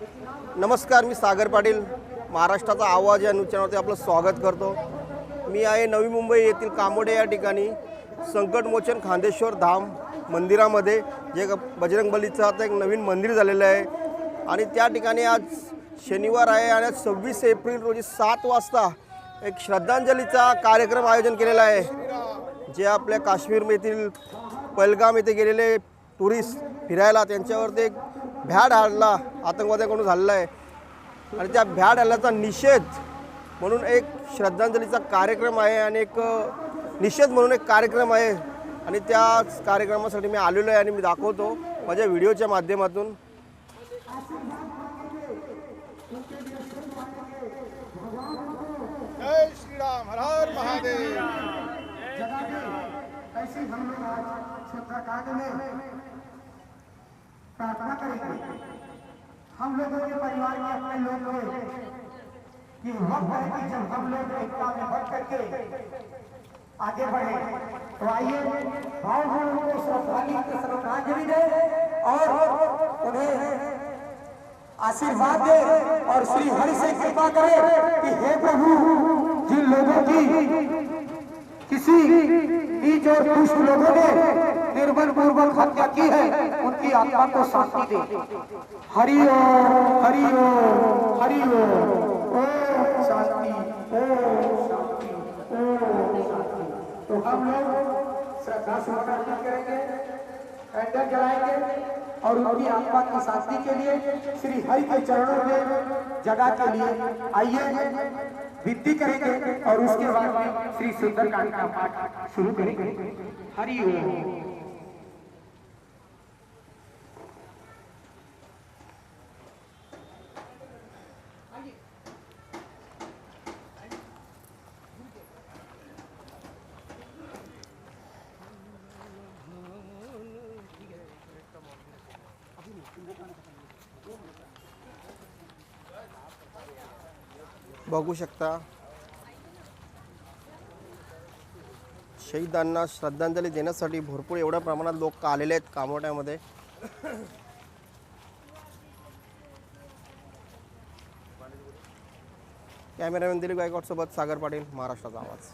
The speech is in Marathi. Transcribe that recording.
नमस्कार मी सागर पाटील. महाराष्ट्राचा आवाज या न्यूज आपलं स्वागत करतो. मी आहे नवी मुंबई येथील कामोडे या ठिकाणी. संकटमोचन खांदेश्वर धाम मंदिरामध्ये जे ग- बजरंग बलीचं आता एक नवीन मंदिर झालेलं आहे. आणि त्या ठिकाणी आज शनिवार आहे आणि आज सव्वीस एप्रिल रोजी सात वाजता एक श्रद्धांजलीचा कार्यक्रम आयोजन केलेला आहे. जे आपल्या काश्मीर येथील पहलगाम येथे गेलेले टुरिस्ट फिरायला त्यांच्यावरती एक भ्याड हल्ला आतंकवाद्याकडून झालेला आहे आणि त्या भ्याड हल्ल्याचा निषेध म्हणून एक श्रद्धांजलीचा कार्यक्रम आहे आणि एक निषेध म्हणून एक कार्यक्रम आहे. आणि त्या कार्यक्रमासाठी मी आलेलो आहे आणि मी दाखवतो माझ्या व्हिडिओच्या माध्यमातून. जय श्री राम हर हर महादेव. ऐसी हम लोग आज प्रार्थना करेंगे हम लोगों के परिवार के अपने लोग कि वक्त है कि जब हम लोग एकता में बढ़ करके आगे बढ़े। तो आइए भावपूर्ण को श्रद्धांजलि श्रद्धांजलि दे और उन्हें आशीर्वाद दे और श्री हरि से कृपा करे कि हे प्रभु, जिन लोगों की किसी नीच और दुष्ट लोगों ने निर्बल पूर्वक हत्या की है। उनकी आत्मा को शांति दे। हरि ओम हरि ओम हरि ओम शांति तो हम लोग श्रद्धा से करेंगे, कैंडल जलाएँगे और उनकी आत्मा की शांति के लिए श्री हरि के चरणों में जगह के लिए आइए, विनती करेंगे और उसके बाद श्री सुंदरकांड का पाठ शुरू करेंगे। हरि ओम बघू शकता. शहीदांना श्रद्धांजली देण्यासाठी भरपूर एवढ्या प्रमाणात लोक आलेले आहेत कामोट्यामध्ये. कॅमेरामॅन दिलीप गायकवाडसोबत सागर पाटील महाराष्ट्राचा आवाज.